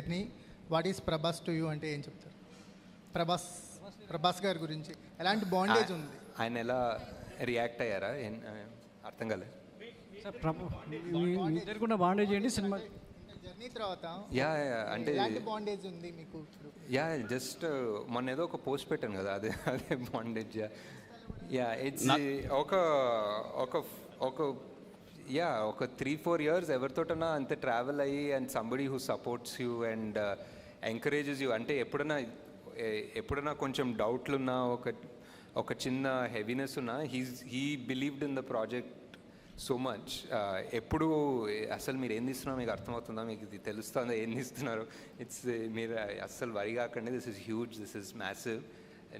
Journey what is Prabhas to you అంటే ఏం చెప్తారు? ప్రభాస్ ప్రభాస్ గారి గురించి. ఎలాంటి బాండేజ్ ఉంది? ఆయన ఎలా రియాక్ట్ అయ్యారా? అర్థం కాలేదు. బాండేజ్ చేయండి సినిమా జర్నీ తర్వాత యా యా, అంటే ఎలాంటి బాండేజ్ ఉంది మీకు యా జస్ట్ మొన్న ఏదో ఒక పోస్ట్ పెట్టాను కదా అదే అదే బాండేజ్ యా. ఇట్స్ ఒక ఒక ఒక యా ఒక త్రీ ఫోర్ ఇయర్స్ ఎవరితోటన్నా అంత ట్రావెల్ అయ్యి and somebody who supports you and encourages you అంటే ఎప్పుడన్నా ఎప్పుడన్నా కొంచెం డౌట్లున్నా ఒక ఒక చిన్న హెవీనెస్ ఉన్నా he's he believed in the project so much ఎప్పుడు అసలు మీరు ఏం తీస్తున్నారో మీకు అర్థమవుతుందా? మీకు ఇది తెలుస్తుందా? ఏం తీస్తున్నారు? ఇట్స్ uh, మీరు అస్సలు వరి కాకండి. This is huge this is massive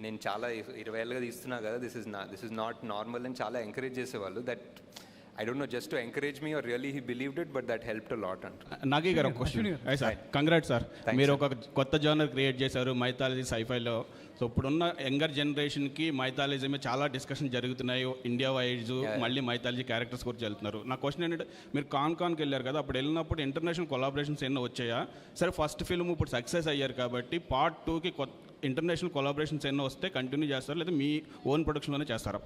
నేను చాలా ఇరవై ఏళ్ళుగా తీస్తున్నా కదా. దిస్ ఇస్ నా దిస్ ఇస్ నాట్ నార్మల్ అని చాలా ఎంకరేజ్ చేసేవాళ్ళు. That I don't know just to encourage me are really he believed it but that help to lot అంట నాగి గారు ఒక క్వశ్చన్ సార్ కంగ్రాట్ సార్ మీరు ఒక కొత్త జోనర్ క్రియేట్ చేశారు మైథాలజీ సైఫైలో సో ఇప్పుడున్న యంగర్ జనరేషన్కి మైథాలజీ మీద చాలా డిస్కషన్ జరుగుతున్నాయి. ఇండియా వైజ్ మళ్ళీ మైథాలజీ క్యారెక్టర్స్ గురించి వెళ్తున్నారు. నా క్వశ్చన్ ఏంటంటే మీరు కాన్ కాన్కి వెళ్ళారు కదా అప్పుడు వెళ్ళినప్పుడు ఇంటర్నేషనల్ కొలాబరేషన్స్ ఎన్నో వచ్చాయా? సరే ఫస్ట్ ఫిల్మ్ ఇప్పుడు సక్సెస్ అయ్యారు కాబట్టి పార్ట్ టూకి కొత్త ఇంటర్నేషనల్ కొలాబరేషన్స్ ఎన్నో వస్తే కంటిన్యూ చేస్తారు? లేదా మీ ఓన్ ప్రొడక్షన్లోనే చేస్తారా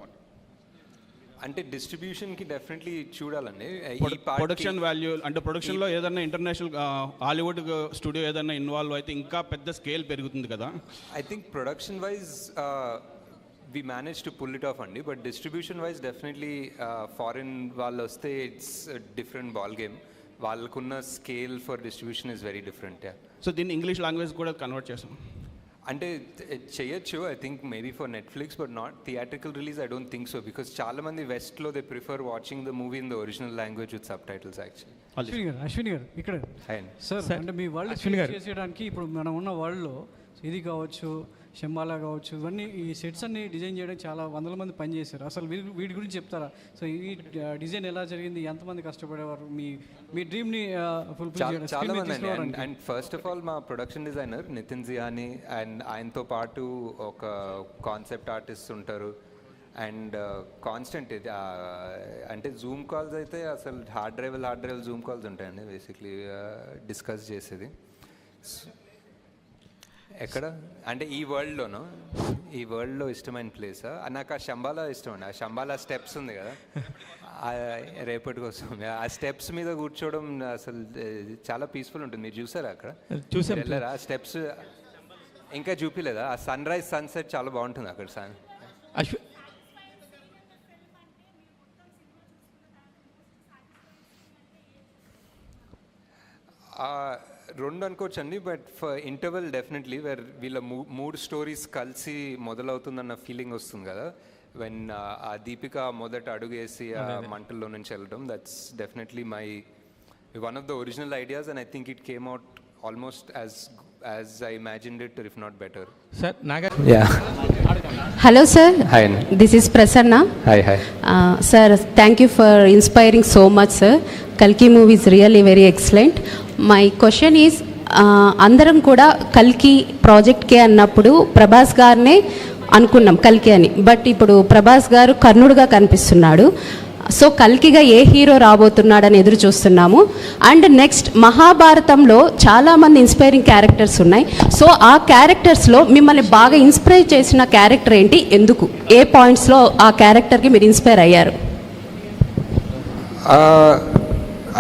అంటే డిస్ట్రిబ్యూషన్కి డెఫినెట్లీ చూడాలండి. కి- ప్రొడక్షన్ వాల్యూ అంటే ప్రొడక్షన్లో ఏదైనా ఇంటర్నేషనల్ హాలీవుడ్ స్టూడియో ఏదైనా ఇన్వాల్వ్ అయితే ఇంకా పెద్ద స్కేల్ పెరుగుతుంది కదా? Think production wise, uh, we managed to pull it off అండి but distribution wise definitely foreign వాళ్ళు వస్తే ఇట్స్ డిఫరెంట్ బాల్ గేమ్ వాళ్ళకున్న scale for distribution is very different so దీన్ని ఇంగ్లీష్ లాంగ్వేజ్ కూడా కన్వర్ట్ చేస్తాం. అంటే చేయొచ్చు I think maybe for Netflix but not theatrical release I don't think so because చాలా మంది వెస్ట్లో they prefer watching the movie in the original language with subtitles actually Ashwini garu Ashwini garu ఇక్కడ. Sir అంటే మీ world చేసేయడానికి ఇప్పుడు మనం ఉన్న వరల్డ్లో ఇది కావచ్చు శంబాలా కావచ్చు ఇవన్నీ ఈ సెట్స్ అన్ని డిజైన్ చేయడానికి చాలా వందల మంది పని చేశారు. అసలు వీటి వీటి గురించి చెప్తారా? సో ఈ డిజైన్ ఎలా జరిగింది? ఎంతమంది కష్టపడేవారు? మీ మీ డ్రీమ్ని ఫుల్ఫిల్ చాలా చేయడం మీద అండి. ఫస్ట్ ఆఫ్ ఆల్ మా production designer Nitin Zihani and ఆయనతో పాటు ఒక కాన్సెప్ట్ ఆర్టిస్ట్ ఉంటారు. అండ్ కాన్స్టెంట్ ఇది అంటే జూమ్ కాల్స్ అయితే అసలు hard drive hard drive Zoom calls ఉంటాయండి బేసిక్లీ డిస్కస్ చేసేది. ఎక్కడ? అంటే ఈ వరల్డ్లోనూ ఈ వరల్డ్లో ఇష్టమైన ప్లేస్? నాకు ఆ శంబాలా ఇష్టం అండి. ఆ శంబాలా స్టెప్స్ ఉంది కదా. ఆ రేపటికి వస్తుంది ఆ స్టెప్స్ మీద కూర్చోవడం అసలు చాలా పీస్ఫుల్ ఉంటుంది. మీరు చూసారా అక్కడ? చూసాం. వెళ్ళారా? ఆ స్టెప్స్ ఇంకా చూపిలేదా? ఆ సన్ రైజ్ సన్సెట్ చాలా బాగుంటుంది అక్కడ సన్ అశ్వ ఆ, రెండు అనుకోవచ్చు అండి but for interval definitely where వీళ్ళ మూ- మూడు స్టోరీస్ కలిసి మొదలవుతుందన్న ఫీలింగ్ వస్తుంది కదా. వెన్ ఆ దీపిక మొదట అడుగేసి ఆ మంటల్లో నుంచి వెళ్ళడం that's definitely my one of the original ideas and I think it came out almost as as I imagined it if not better sir Naga yeah Hello, sir. Hi This is Prasanna. Hi hi Uh, sir, thank you for inspiring so much, కల్కి movie is really very excellent my question is అందరం కూడా కల్కి ప్రాజెక్ట్కే అన్నప్పుడు ప్రభాస్ గారినే అనుకున్నాం కల్కి అని. But ఇప్పుడు ప్రభాస్ గారు కర్ణుడుగా కనిపిస్తున్నాడు. సో కల్కిగా ఏ హీరో రాబోతున్నాడని ఎదురు చూస్తున్నాము. అండ్ నెక్స్ట్ మహాభారతంలో చాలామంది ఇన్స్పైరింగ్ క్యారెక్టర్స్ ఉన్నాయి. సో ఆ క్యారెక్టర్స్లో మిమ్మల్ని బాగా ఇన్స్పైర్ చేసిన క్యారెక్టర్ ఏంటి? ఎందుకు? ఏ పాయింట్స్లో ఆ క్యారెక్టర్కి మీరు ఇన్స్పైర్ అయ్యారు?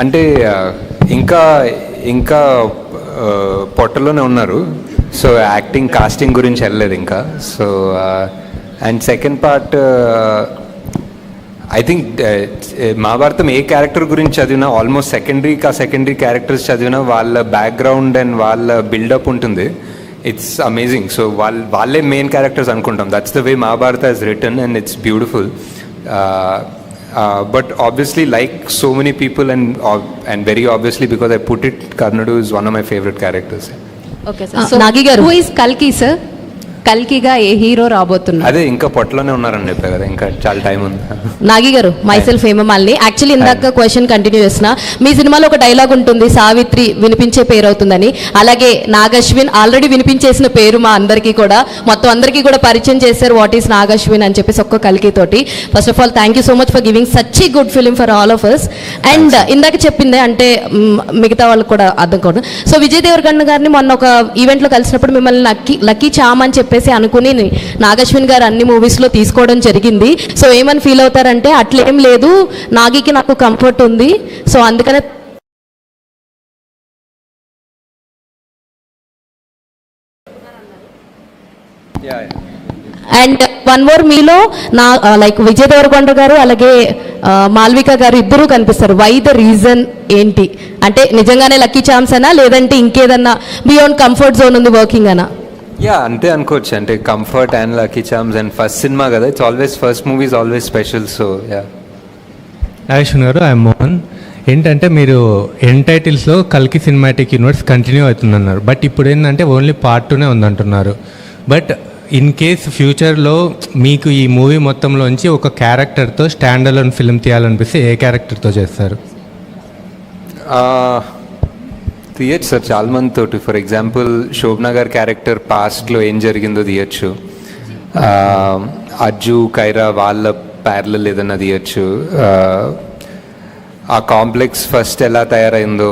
అంటే ఇంకా ఇంకా పొట్టలోనే ఉన్నారు. సో యాక్టింగ్ కాస్టింగ్ గురించి వెళ్ళలేదు ఇంకా. So and second part I think Mahabharatam A character గురించి చదివినా ఆల్మోస్ట్ సెకండరీ కా సెకండరీ క్యారెక్టర్స్ చదివినా వాళ్ళ బ్యాక్గ్రౌండ్ అండ్ వాళ్ళ బిల్డప్ ఉంటుంది. ఇట్స్ అమేజింగ్ సో వాళ్ళ వాళ్ళే మెయిన్ క్యారెక్టర్స్ అనుకుంటాం. That's the way Mahabharata is return and it's beautiful but obviously like so many people and and very obviously because I put it కర్ణుడు is one of my favourite characters okay sir Nagi garu who is కల్కి sir కల్కిగా ఏ hero రాబోతున్నారు? అదే ఇంకా పొట్టలోనే ఉన్నారని చెప్పా కదా ఇంకా చాలా టైం ఉంది. నాగి గారు మైసెల్ఫ్ హేమమాలిని. యాక్చువల్లీ ఇందాక క్వశ్చన్ కంటిన్యూ చేసిన మీ సినిమాలో ఒక డైలాగ్ ఉంటుంది సావిత్రి వినిపించే పేరు అవుతుందని. అలాగే నాగశ్విన్ ఆల్రెడీ వినిపించేసిన పేరు మా అందరికీ కూడా. మొత్తం అందరికీ కూడా పరిచయం చేశారు వాట్ ఈస్ నాగశ్విన్ అని చెప్పేసి ఒక్క కలికి తోటి first of all thank you so much for giving such good film for all of us and ఇందాక చెప్పిందే అంటే మిగతా వాళ్ళకి కూడా అర్థం కాదు. సో విజయ్ దేవరకొండ గారిని మొన్న ఒక ఈవెంట్లో కలిసినప్పుడు మిమ్మల్ని లక్కీ లక్కీ చామ్ అని చెప్పేసి అనుకుని నాగశ్విన్ గారు అన్ని మూవీస్లో తీసుకోవడం జరిగింది. సో ఏమని ఫీల్ అవుతారంటే అట్లేం లేదు. నాగికి నాకు కంఫర్ట్ ఉంది. సో అందుకనే యా అండ్ వన్ మోర్ మీలో నా uh, లైక్ విజయ్ దేవరకొండ గారు అలాగే uh, మాల్విక గారు ఇద్దరు కనిపిస్తారు. వై ద రీజన్ ఏంటి? అంటే నిజంగానే లక్కీ ఛాన్స్ అనా లేదంటే ఇంకేదన్నా బియాండ్ కంఫర్ట్ జోన్ ఉంది వర్కింగ్ అనా? యా అంతే అనుకోవచ్చు. అంటే comfort and lucky charms and first cinema కదా. It's always first movie is always special so yeah Nageshwar garu I'm Mohan ఏంటంటే మీరు ఎన్ టైటిల్స్లో కల్కి సినిమాటిక్ యూనివర్స్ కంటిన్యూ అవుతుందన్నారు. బట్ ఇప్పుడు ఏంటంటే ఓన్లీ పార్ట్ టూనే ఉందంటున్నారు. బట్ ఇన్ కేస్ ఫ్యూచర్లో మీకు ఈ మూవీ మొత్తంలోంచి ఒక క్యారెక్టర్తో స్టాండ్ అలోన్ ఫిల్మ్ తీయాలనిపిస్తే ఏ క్యారెక్టర్తో చేస్తారు? తీయచ్చు సార్ చాలా మంది తోటి. ఫర్ ఎగ్జాంపుల్ శోభనా గారి క్యారెక్టర్ పాస్ట్లో ఏం జరిగిందో తీయచ్చు. అజ్జు కైరా వాళ్ళ ప్యారలల్ ఏదన్నా తీయచ్చు. ఆ కాంప్లెక్స్ ఫస్ట్ ఎలా తయారైందో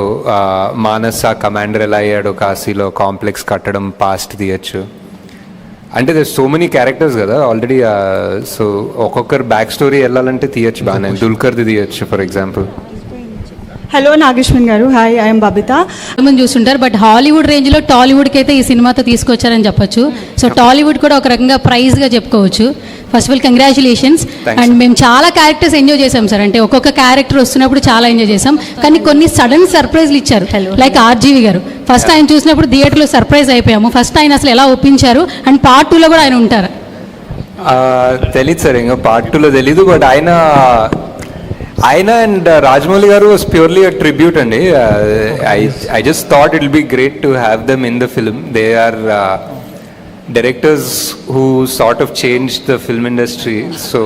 మానస్ ఆ కమాండర్ ఎలా అయ్యాడో కాశీలో కాంప్లెక్స్ కట్టడం పాస్ట్ తీయచ్చు. అంటే దే సో మెనీ క్యారెక్టర్స్ కదా ఆల్రెడీ సో ఒక్కొక్కరు బ్యాక్ స్టోరీ వెళ్ళాలంటే తీయచ్చు బాగానే. దుల్కర్ది తీయచ్చు ఫర్ ఎగ్జాంపుల్ హలో నాగేశ్వన్ గారు. హాయ్ ఐఎమ్ బబిత మంది చూస్తుంటారు బట్ హాలీవుడ్ రేంజ్లో టాలీవుడ్కి అయితే ఈ సినిమాతో తీసుకొచ్చారని చెప్పొచ్చు. సో టాలీవుడ్ కూడా ఒక రకంగా ప్రైజ్గా చెప్పుకోవచ్చు. First of all congratulations. And మేము చాలా క్యారెక్టర్స్ ఎంజాయ్ చేసాం సార్ అంటే ఒక్కొక్క క్యారెక్టర్ వస్తున్నప్పుడు చాలా ఎంజాయ్ చేసాం కానీ కొన్ని సడన్ సర్ప్రైజ్లు ఇచ్చారు. లైక్ ఆర్జీవి గారు. ఫస్ట్ ఆయన చూసినప్పుడు థియేటర్లో సర్ప్రైజ్ అయిపోయాము. ఫస్ట్ ఆయన అసలు ఎలా ఒప్పించారు? అండ్ పార్ట్ టూలో కూడా ఆయన ఉంటారు. ఆ, తెలీదు సార్ ఇంకా పార్ట్ టూలో తెలీదు బట్ ఆయన ఆయన and Rajamouli garu was purely a tribute అండి. I I just thought it be great to have them in the film they are directors who sort of change the film industry so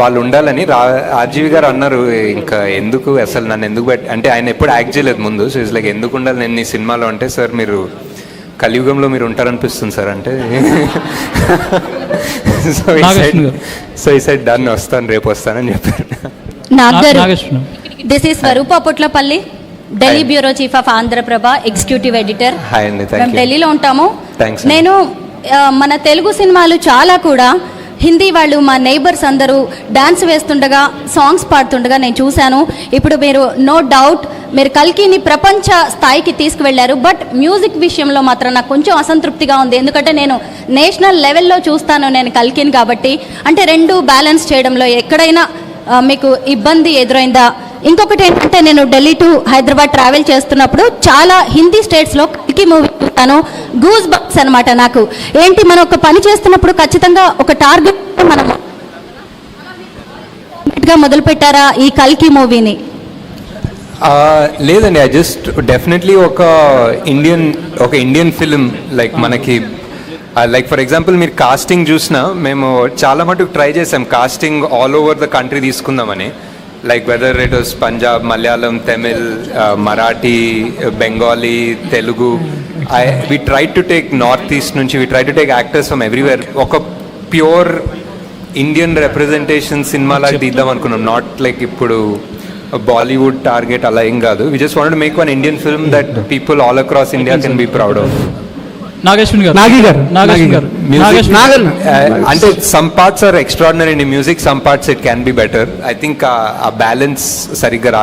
వాళ్ళు ఉండాలని రా RGV గారు అన్నారు ఇంకా ఎందుకు అసలు నన్ను ఎందుకు పెట్ అంటే ఆయన ఎప్పుడు యాక్ట్ చేయలేదు ముందు. సో ఇట్స్ లైక్ ఎందుకు ఉండాలి నేను ఈ సినిమాలో? అంటే సార్ మీరు కలియుగంలో మీరు ఉంటారనిపిస్తుంది సార్ అంటే. సో నాగేశ్వర గారు. సో ఈ సైడ్ డన్ వస్తాను రేపు వస్తానని చెప్పారు. This is Swaroopa Potlapalli Delhi bureau chief of Andhra Prabha executive editor hi అండి థ్యాంక్ మేము ఢిల్లీలో ఉంటాము. థ్యాంక్స్ నేను మన తెలుగు సినిమాలు చాలా కూడా హిందీ వాళ్ళు మా నైబర్స్ అందరూ డాన్స్ వేస్తుండగా సాంగ్స్ పాడుతుండగా నేను చూశాను. ఇప్పుడు మీరు నో డౌట్ మీరు కల్కిని ప్రపంచ స్థాయికి తీసుకువెళ్ళారు. బట్ మ్యూజిక్ విషయంలో మాత్రం నాకు కొంచెం అసంతృప్తిగా ఉంది. ఎందుకంటే నేను నేషనల్ లెవెల్లో చూస్తాను నేను కల్కిని కాబట్టి. అంటే రెండు బ్యాలెన్స్ చేయడంలో ఎక్కడైనా మీకు ఇబ్బంది ఎదురైందా? ఇంకొకటి ఏంటంటే నేను ఢిల్లీ టు హైదరాబాద్ ట్రావెల్ చేస్తున్నప్పుడు చాలా హిందీ స్టేట్స్లో కల్కి మూవీ చూస్తాను. గూస్ బంప్స్ అనమాట నాకు. ఏంటి మనం ఒక పని చేస్తున్నప్పుడు ఖచ్చితంగా ఒక టార్గెట్ మనం గా మొదలు పెట్టారా ఈ కల్కి మూవీని? లేదండి. ఐ జస్ట్ డెఫినెట్లీ ఒక ఇండియన్ ఒక ఇండియన్ ఫిలిం లైక్ మనకి లైక్ ఫర్ ఎగ్జాంపుల్ మీరు కాస్టింగ్ చూసినా మేము చాలా మటుకు ట్రై చేసాం casting all over the country తీసుకుందామని. Like whether it was Punjab Malayalam Tamil Marathi Bengali Telugu I we try to take North East నుంచి we try to take actors from everywhere ఒక pure Indian representation సినిమాలాగా తీద్దాం అనుకున్నాం. Not like ఇప్పుడు Bollywood target అలా ఏం కాదు. We just want make one Indian film that people all across India can be proud of Nageshwan garu. Nagi garu. Nageshwan garu. Music Nageshwan అంటే some parts are extraordinary in music some parts it can be better I think ఆ balance సరిగ్గా రా